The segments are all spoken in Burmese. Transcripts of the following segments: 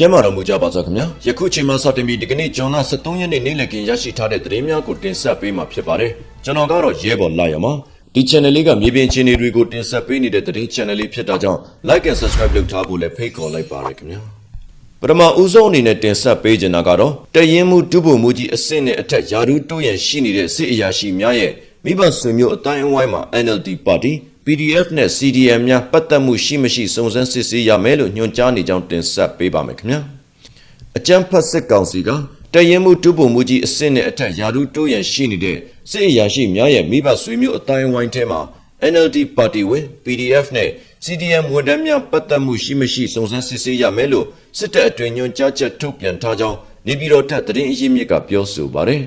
ကျမ်းမာတော်မူကြပါစေခင်ဗျာယခုချိန်မှစတင်ပြီးဒီကနေ့ဂျွန်လ23ရက်နေ့နေ့လည်ခင်းရရှိထားတဲ့သတင်းများကိုတင်ဆက်ပေးမှာဖြစ်ပါတယ်ကျွန်တော်ကတော့ရဲဘော်လာရမှာဒီ channel လေးကမြေပြင်အခြေအနေတွေကိုတင်ဆက်ပေးနေတဲ့သတင်း channel လေးဖြစ်တာကြောင့် like and subscribe လုပ်ထားဖို့လည်းဖိတ်ခေါ်လိုက်ပါရခင်ဗျာပထမဦးဆုံးအနေနဲ့တင်ဆက်ပေးချင်တာကတော့တရင်မှုဒုဗိုလ်မှုကြီးအဆင့်နဲ့အထက်ယာဒူးတိုးရန်ရှိနေတဲ့စစ်အရာရှိများရဲ့မိဘဆွေမျိုးအတိုင်းအဝိုင်းမှာ NLD ပါတီ PDF နဲ့ CDM များပတ်သက်မှုရှိမရှိစုံစမ်းစစ်ဆေးရမယ်လို့ညွှန်ကြားနေကြောင်းတင်ဆက်ပေးပါမယ်ခင်ဗျာအကြံဖတ်စစ်ကောင်စီကတရင်မှုဒုဗိုလ်မှုကြီးအဆင့်နဲ့အထက်ယာဒူးတိုးရန်ရှိနေတဲ့စစ်အရာရှိများရဲ့မိဘဆွေမျိုးအတိုင်းအဝိုင်းထဲမှာ NLD ပါတီဝင် PDF နဲ့ CDM ဝန်ထမ်းများပတ်သက်မှုရှိမရှိစုံစမ်းစစ်ဆေးရမယ်လို့စစ်တပ်အတွင်းညွှန်ကြားချက်ထုတ်ပြန်ထားကြောင်းနေပြည်တော်ထက်သတင်းအရင်းမြစ်ကပြောဆိုပါတယ်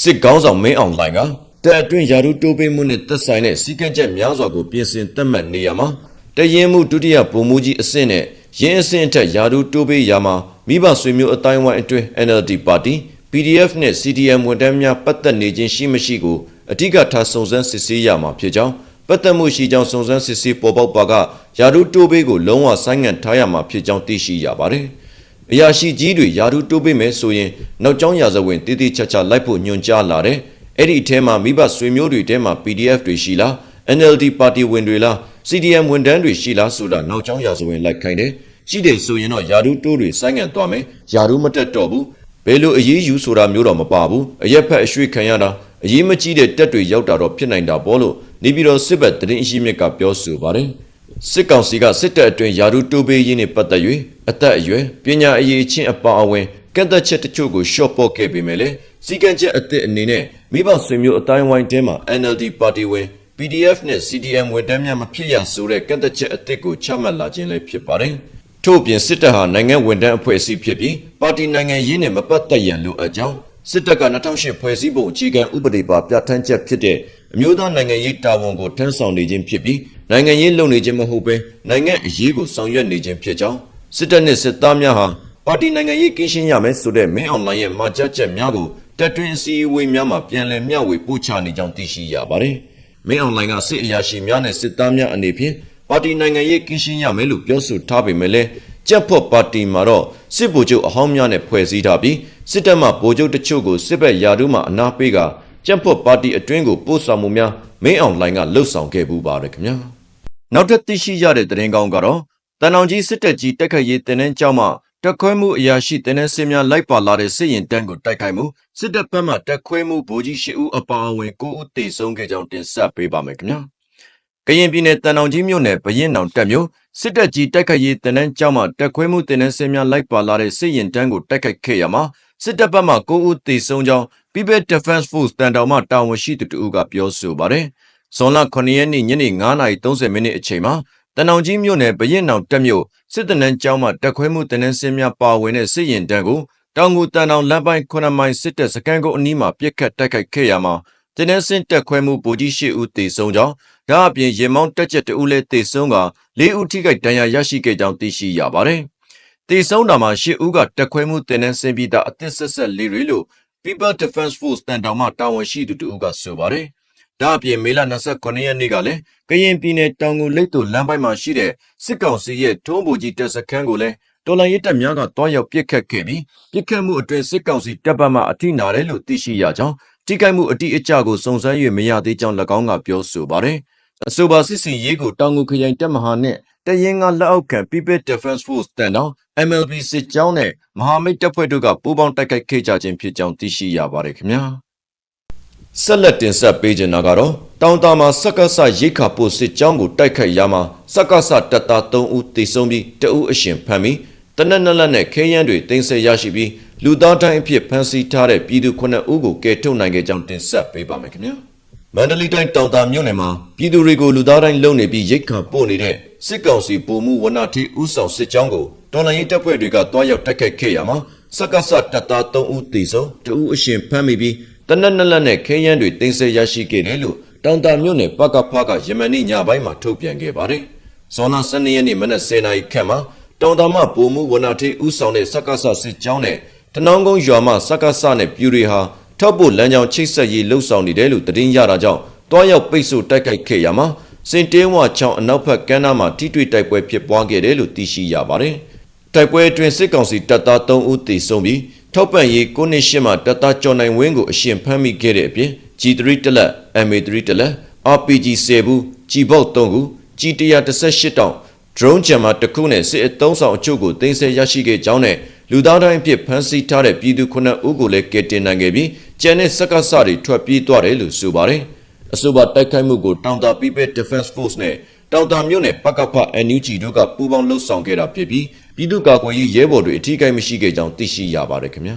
စစ်ကောင်းဆောင်မင်းအောင်လှိုင်က တပ်အတွင်းယာဒူးတိုးပေးမှုနဲ့သက်ဆိုင်တဲ့စီကံချက်များစွာကိုပြင်ဆင်သတ်မှတ်နေရမှာတရင်မှုဒုတိယဗိုလ်မှူးကြီးအဆင့်နဲ့ရင်းအဆင့်အထက်ယာဒူးတိုးပေးရမှာမိဘဆွေမျိုးအတိုင်းဝိုင်းအတွင်း NLD ပါတီ PDF နဲ့ CDM ဝန်ထမ်းများပတ်သက်နေခြင်းရှိမရှိကိုအဓိကထားစုံစမ်းစစ်ဆေးရမှာဖြစ်ကြောင်းပတ်သက်မှုရှိကြောင်းစုံစမ်းစစ်ဆေးပေါ်ပေါက်ပါကယာဒူးတိုးပေးကိုလုံးဝဆိုင်းငံ့ထားရမှာဖြစ်ကြောင်းသိရှိရပါတယ်။အရာရှိကြီးတွေယာဒူးတိုးပေးမယ်ဆိုရင်နောက်ကျောင်းရာဇဝင်တည်တည်ချာချာလိုက်ဖို့ညွှန်ကြားလာတယ်။ အဲ့ဒီအထဲမှာမိဘဆွေမျိုးတွေထဲမှာ PDF တွေရှိလား NLD ပါတီဝင်တွေလား CDM ဝန်ထမ်းတွေရှိလားဆိုတာနောက်ကျောင်းရာဇဝင်လိုက်ခိုင်းတယ်။ရှိတယ်ဆိုရင်တော့ယာဒူးတိုးတွေဆိုင်းငံ့သွားမယ်။ယာဒူးမတက်တော့ဘူး။ဘယ်လိုအရေးယူဆိုတာမျိုးတော့မပါဘူး။အရက်ဖက်အရွှေ့ခံရတာအရေးမကြီးတဲ့တက်တွေရောက်တာတော့ဖြစ်နိုင်တာပေါ့လို့နေပြည်တော်စစ်ဘက်တရင်အရှိမြစ်ကပြောဆိုပါတယ်။စစ်ကောင်စီကစစ်တပ်အတွင်းယာဒူးတိုးပေးရင်းနဲ့ပတ်သက်၍အသက်အရွယ်ပညာအရေးချင်းအပါအဝင်ကန့်သက်ချက်တချို့ကိုရှော့ပေါ့ခဲ့ပေမဲ့လည်း စီကံချက်အသစ်အနေနဲ့မိဘဆွေမျိုးအတိုင်းဝိုင်းတဲမှာ NLD ပါတီဝင် PDF နဲ့ CDM ဝန်ထမ်းများမဖြစ်ရဆိုတဲ့ကန့်သက်ချက်အသစ်ကိုချမှတ်လာခြင်းလည်းဖြစ်ပါတယ်။ထို့ပြင်စစ်တပ်ဟာနိုင်ငံဝန်ထမ်းအဖွဲ့အစည်းဖြစ်ပြီးပါတီနိုင်ငံရေးနဲ့မပတ်သက်ရန်လိုအပ်ကြောင်းစစ်တပ်က2008ဖွဲ့စည်းပုံအခြေခံဥပဒေပါပြဋ္ဌာန်းချက်ဖြစ်တဲ့အမျိုးသားနိုင်ငံရေးတာဝန်ကိုထမ်းဆောင်နေခြင်းဖြစ်ပြီးနိုင်ငံရေးလုပ်နေခြင်းမဟုတ်ဘဲနိုင်ငံအရေးကိုဆောင်ရွက်နေခြင်းဖြစ်ကြောင်းစစ်တပ်နဲ့စစ်သားများဟာပါတီနိုင်ငံရေးကင်းရှင်းရမယ်ဆိုတဲ့မင်းအောင်လှိုင်ရဲ့မှာကြားချက်များကို တက်တွင်အစည်းအဝေးများမှာပြန်လည်မျှဝေပို့ချနေကြောင်းသိရှိရပါတယ်။မင်းအောင်လှိုင်ကစစ်အရာရှိများနဲ့စစ်သားများအနေဖြင့်ပါတီနိုင်ငံရေးကင်းရှင်းရမယ်လို့ပြောဆိုထားပေမဲ့လည်းကြက်ဖို့ပါတီမှာတော့စစ်ဗိုလ်ချုပ်အဟောင်းများနဲ့ဖွဲ့စည်းထားပြီးစစ်တပ်မှဗိုလ်ချုပ်တချို့ကိုစစ်ဘက်ယာတုမှအနာပေးကကြက်ဖို့ပါတီအတွင်းကိုပို့ဆောင်မှုများမင်းအောင်လှိုင်ကလှုပ်ဆောင်ခဲ့ပူပါတယ်ခင်ဗျာနောက်ထပ်သိရှိရတဲ့သတင်းကောင်းကတော့တန်အောင်ကြီးစစ်တပ်ကြီးတက်ခတ်ရေးတင်တဲ့ကြောင်းမှ တက်ခွဲမှုအရာရှိတင်တဲ့စင်များလိုက်ပါလာတဲ့စစ်ရင်တန်းကိုတိုက်ခိုက်မှုစစ်တပ်ဘက်မှတက်ခွဲမှုဗိုလ်ကြီး၈ဦးအပါအဝင်၉ဦးတေဆုံးခဲ့ကြောင်းတင်ဆက်ပေးပါမယ်ခင်ဗျာကရင်ပြည်နယ်တန်အောင်ကြီးမြို့နယ်ဘရင်တောင်တပ်မြို့စစ်တပ်ကြီးတိုက်ခိုက်ရေးတင်တဲ့ကြောင်းမှတက်ခွဲမှုတင်တဲ့စင်များလိုက်ပါလာတဲ့စစ်ရင်တန်းကိုတိုက်ခိုက်ခဲ့ရမှာစစ်တပ်ဘက်မှ9ဦးသေဆုံးကြောင်း People Defense Force တန်တောင်မှတာဝန်ရှိသူတို့ကပြောဆိုပါတယ်။ဇွန်လ9ရက်နေ့ညနေ9:30မိနစ်အချိန်မှာ တန်တောင်ကြီးမြို့နယ်ဘရင်တောင်တပ်မြို့စစ်တနန်းကျောင်းမှတက်ခွဲမှုတင်တဲ့စင်များပါဝင်တဲ့စစ်ရင်တန်းကိုတောင်ငူတန်တောင်လမ်းပိုင်း9မိုင်စစ်တပ်စကန်ကိုအနီးမှာပြစ်ခတ်တိုက်ခိုက်ခဲ့ရမှာတင်တဲ့စင်တက်ခွဲမှုဗိုလ်ကြီး၈ဦးသေဆုံးကြောင်းဒါအပြင်ရင်မောင်းတက်ချက်တဦးလည်းသေဆုံးက၄ဦးထိခိုက်ဒဏ်ရာရရှိခဲ့ကြောင်းသိရှိရပါတယ်။တေဆုံးတာမှာရှစ်ဦးကတက်ခွဲမှုတင်တဲ့စင်ပြီးသားအသစ်ဆက်ဆက်လေးတွေလို့ People Defense Force တန်တောင်မှတာဝန်ရှိသူတို့ကဆိုပါတယ်။ ဒါအပြင်မေလ29ရက်နေ့ကလည်းကရင်ပြည်နယ်တောင်ငူလိတ်တို့လမ်းပိုင်းမှာရှိတဲ့စစ်ကောင်စီရဲ့ထုံးဘူကြီးတပ်စခန်းကိုလည်းတော်လိုင်းရဲတပ်များကတွားရောက်ပစ်ခတ်ခဲ့ပြီးပစ်ခတ်မှုအတွင်းစစ်ကောင်စီတပ်ပတ်မှအထိနာတယ်လို့သိရှိရကြောင်းထိခိုက်မှုအတိအကျကိုစုံစမ်း၍မရသေးကြောင်း၎င်းကပြောဆိုပါတယ်။အဆိုပါစစ်စင်ရေးကိုတောင်ငူခရိုင်တပ်မဟာနဲ့တရင်ကလက်အောက်ခံ People Defense Force တန်တောင် MLB စစ်ကြောင်းနဲ့မဟာမိတ်တပ်ဖွဲ့တို့ကပူးပေါင်းတိုက်ခိုက်ခဲ့ကြခြင်းဖြစ်ကြောင်းသိရှိရပါတယ်ခင်ဗျာ ဆက်လက်တင်ဆက်ပေးခြင်းကတော့တောင်တာမှာစက္ကစရိတ်ခါပို့စစ်ကြောင်းကိုတိုက်ခိုက်ရမှာစက္ကစတပ်သား3ဦးသေဆုံးပြီး2ဦးအရှင်ဖမ်းပြီးတနက်နက်လက်နဲ့ခဲယမ်းတွေတင်ဆက်ရရှိပြီးလူသားတိုင်းအဖြစ်ဖမ်းဆီးထားတဲ့ပြည်သူ9ဦးကိုကယ်ထုတ်နိုင်ခဲ့ကြောင်းတင်ဆက်ပေးပါမယ်ခင်ဗျာမန္တလေးတိုင်းတောင်တာမြို့နယ်မှာပြည်သူတွေကိုလူသားတိုင်းလုံနေပြီးရိတ်ခါပို့နေတဲ့စစ်ကောင်စီပုံမှုဝနထေးဦးဆောင်စစ်ကြောင်းကိုတော်လှန်ရေးတပ်ဖွဲ့တွေကတွားရောက်တိုက်ခိုက်ခဲ့ရမှာစက္ကစတပ်သား3ဦးသေဆုံး2ဦးအရှင်ဖမ်းမိပြီး တနက်နက်လက်နဲ့ခဲယမ်းတွေတင်ဆက်ရရှိခဲ့တယ်လို့တောင်တာမြို့နယ်ပကဖကယမန်နေ့ညပိုင်းမှာထုတ်ပြန်ခဲ့ပါတယ်။ဇွန်လ12ရက်နေ့မနက်10:00နာရီခန့်မှာတောင်တာမပုံမှုဝနထေးဦးဆောင်တဲ့စက္ကစစစ်ကြောင်းနဲ့တနောင်းကုန်းရွာမှစက္ကစနဲ့ပြူတွေဟာထောက်ဖို့လမ်းကြောင်းချိတ်ဆက်ရေးလှုပ်ဆောင်နေတယ်လို့သတင်းရတာကြောင့်တွားရောက်ပိတ်ဆို့တိုက်ခိုက်ခဲ့ရမှာစင်တဲဝါချောင်းအနောက်ဘက်ကမ်းနားမှာထိတွေ့တိုက်ပွဲဖြစ်ပွားခဲ့တယ်လို့သိရှိရပါတယ်။တိုက်ပွဲအတွင်းစစ်ကောင်စီတပ်သား3ဦးသေဆုံးပြီး ထောက်ပံ့ရေး9နှစ်ရှစ်မှတပ်သားကျော်နိုင်ဝင်းကိုအရှင်ဖမ်းမိခဲ့တဲ့အပြင် G3 တလက် MA3 တလက် RPG 10ဘူး G ဘောက်3ခု G118 တောင် drone jammer တစ်ခုနဲ့စစ်အသုံးဆောင်အချို့ကိုတင်ဆက်ရရှိခဲ့ကြောင်းနဲ့လူသားတိုင်းအဖြစ်ဖမ်းဆီးထားတဲ့ပြည်သူ9ဦးကိုလည်းကယ်တင်နိုင်ခဲ့ပြီးကျန်တဲ့စက္ကစတွေထွက်ပြေးသွားတယ်လို့ဆိုပါတယ်။အဆိုပါတိုက်ခိုက်မှုကိုတောင်တာ People Defense Force နဲ့တောင်တာမြို့နယ်ပကဖ NUG တို့ကပူးပေါင်းလှုပ်ဆောင်ခဲ့တာဖြစ်ပြီး ပြည်သူ့ကာကွယ်ရေးရဲဘော်တွေအထူးကိမရှိခဲ့ကြောင်းသိရှိရပါတယ်ခင်ဗျာ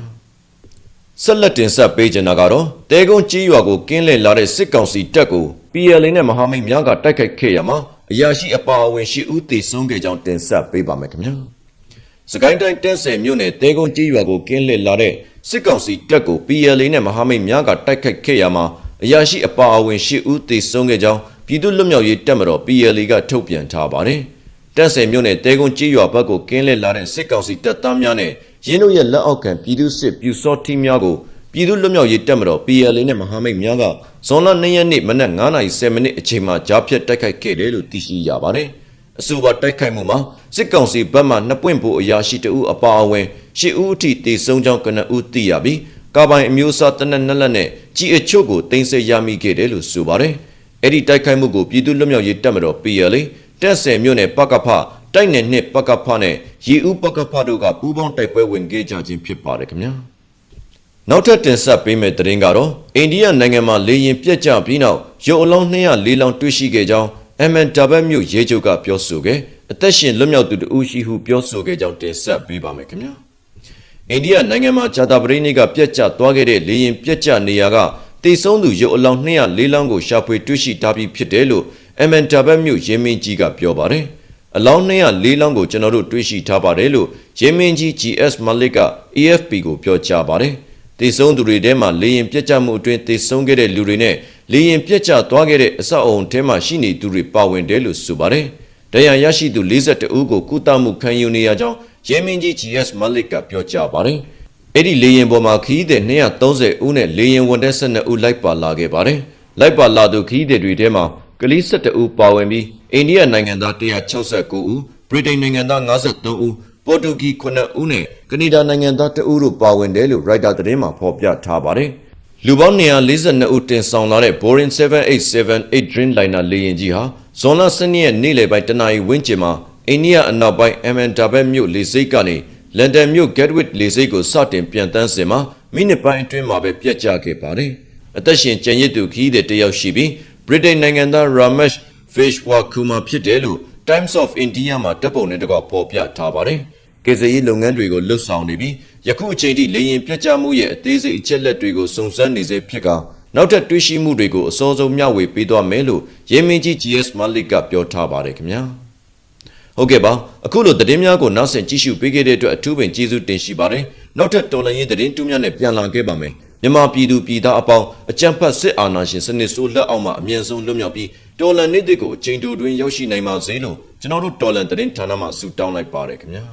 ။ဆက်လက်တင်ဆက်ပေးချင်တာကတော့တဲကုန်းကြီးရွာကိုကင်းလှည့်လာတဲ့စစ်ကောင်စီတပ်ကို PLA နဲ့မဟာမိတ်များကတိုက်ခိုက်ခဲ့ရမှာအရာရှိအပါအဝင်ရှိဦးသေဆုံးခဲ့ကြောင်းတင်ဆက်ပေးပါမယ်ခင်ဗျာ။စကိုင်းတိုင်းတက်ဆယ်မြို့နယ်တဲကုန်းကြီးရွာကိုကင်းလှည့်လာတဲ့စစ်ကောင်စီတပ်ကို PLA နဲ့မဟာမိတ်များကတိုက်ခိုက်ခဲ့ရမှာအရာရှိအပါအဝင်ရှိဦးသေဆုံးခဲ့ကြောင်းပြည်သူ့လွတ်မြောက်ရေးတပ်မတော် PLA ကထုတ်ပြန်ထားပါတယ်။ တက်ဆယ်မြို့နယ်တဲကုန်းကြီးရွာဘက်ကိုကင်းလှည့်လာတဲ့စစ်ကောင်စီတပ်သားများနဲ့ရင်းတို့ရဲ့လက်အောက်ခံပြည်သူစစ်ပြူစောထီးများကိုပြည်သူ့လွတ်မြောက်ရေးတပ်မတော် PLA နဲ့မဟာမိတ်များကဇွန်လ2ရက်နေ့မနက်9:10မိနစ်အချိန်မှာကြားဖြတ်တိုက်ခိုက်ခဲ့တယ်လို့သိရှိရပါတယ်။အဆိုပါတိုက်ခိုက်မှုမှာစစ်ကောင်စီဘက်မှနှစ်ပွင့်ဖို့အရာရှိတအုပ်အပါအဝင်ရှစ်ဦးအထိတေဆုံးကြောင်းကနဦးသိရပြီးကာပိုင်အမျိုးအစားတနက်နှစ်လက်နဲ့ကြီးအချို့ကိုတင်ဆက်ရမိခဲ့တယ်လို့ဆိုပါတယ်။အဲ့ဒီတိုက်ခိုက်မှုကိုပြည်သူ့လွတ်မြောက်ရေးတပ်မတော် PLA တက်ဆယ်မြို့နယ်ပကဖတိုက်နယ်နှစ်ပကဖနဲ့ရီဦးပကဖတို့ကပူးပေါင်းတိုက်ပွဲဝင်ခဲ့ကြခြင်းဖြစ်ပါတယ်ခင်ဗျာ။နောက်ထပ်တင်ဆက်ပေးမယ့်သတင်းကတော့အိန္ဒိယနိုင်ငံမှာလေရင်ပြက်ကျပြီးနောက်ရုပ်အလောင်း204လောင်းတွေ့ရှိခဲ့ကြောင်း MNW မြို့ရဲချုပ်ကပြောဆိုခဲ့အသက်ရှင်လွတ်မြောက်သူတဦးရှိဟုပြောဆိုခဲ့ကြောင်းတင်ဆက်ပေးပါမယ်ခင်ဗျာ။အိန္ဒိယနိုင်ငံမှာဂျာတာပရိနေကပြက်ကျသွားခဲ့တဲ့လေရင်ပြက်ကျနေရာကတေဆုံးသူရုပ်အလောင်း204လောင်းကိုရှာဖွေတွေ့ရှိထားပြီးဖြစ်တယ်လို့ MNW မြို့ရဲမင်းကြီးကပြောပါတယ်။အလောင်း204လောင်းကိုကျွန်တော်တို့တွေ့ရှိထားပါတယ်လို့ရဲမင်းကြီး GS Malik က AFP ကိုပြောကြားပါတယ်။တေဆုံးသူတွေထဲမှာလေရင်ပြက်ကျမှုအတွင်းတေဆုံးခဲ့တဲ့လူတွေနဲ့လေရင်ပြက်ကျသွားခဲ့တဲ့အဆောက်အုံထဲမှာရှိနေသူတွေပါဝင်တယ်လို့ဆိုပါတယ်။တရားရရှိသူ42ဦးကိုကုသမှုခံယူနေရကြောင်းရဲမင်းကြီး GS Malik ကပြောကြားပါတယ်။အဲ့ဒီလေရင်ပေါ်မှာခီးတဲ့230ဦးနဲ့လေရင်ဝန်ထမ်း12ဦးလိုက်ပါလာခဲ့ပါတယ်။လိုက်ပါလာသူခီးတဲ့တွေထဲမှာ ကလေး17ဦးပါဝင်ပြီးအိန္ဒိယနိုင်ငံသား169ဦးဗြိတိန်နိုင်ငံသား53ဦးပေါ်တူဂီ9ဦးနဲ့ကနေဒါနိုင်ငံသား2ဦးတို့ပါဝင်တယ်လို့ Reuters သတင်းမှာဖော်ပြထားပါတယ်။လူပေါင်း142ဦးတင်ဆောင်လာတဲ့ Boeing 7878 Dreamliner လေယာဉ်ကြီးဟာဇွန်လ12ရက်နေ့လယ်ပိုင်းတနာရီဝန်းကျင်မှာအိန္ဒိယအနောက်ပိုင်း Ahmedabad မြို့လေဆိပ်ကနေလန်ဒန်မြို့ Gatwick လေဆိပ်ကိုစတင်ပြန်တန်းစင်မှာမိနစ်ပိုင်းအတွင်းမှာပဲပြတ်ကျခဲ့ပါတယ်။အသက်ရှင်ကျန်ရစ်သူခီးတဲ့တယောက်ရှိပြီး ဗြိတိန်နိုင်ငံသား Ramesh Vishwakumar ဖြစ်တယ်လို့ Times of India မှာတပ်ပုံနဲ့တကွဖော်ပြထားပါတယ်။ကေဇရေးလုပ်ငန်းတွေကိုလှုပ်ဆောင်နေပြီးယခုအချိန်ထိလေရင်ပြတ်ကျမှုရဲ့အသေးစိတ်အချက်လက်တွေကိုစုံစမ်းနေစေဖြစ်ကနောက်ထပ်တွေ့ရှိမှုတွေကိုအစောဆုံးမျှဝေပေးသွားမယ်လို့ရဲမင်းကြီး GS Malik ကပြောထားပါတယ်ခင်ဗျာ။ဟုတ်ကဲ့ပါအခုလိုသတင်းများကိုနောက်ဆင်ကြည့်ရှုပေးခဲ့တဲ့အတွက်အထူးပင်ကျေးဇူးတင်ရှိပါတယ်နောက်ထပ်တော်လှန်ရေးသတင်းတူးများနဲ့ပြန်လာခဲ့ပါမယ် မြန်မာပြည်သူပြည်သားအပေါင်းအကြံဖတ်စစ်အာဏာရှင်စနစ်ဆိုးလက်အောက်မှာအမြင့်ဆုံးလွတ်မြောက်ပြီးတော်လှန်နေ့တွေကိုအချိန်တိုတွင်ရောက်ရှိနိုင်ပါစေလို့ကျွန်တော်တို့တော်လှန်သတင်းဌာနမှဆုတောင်းလိုက်ပါတယ်ခင်ဗျာ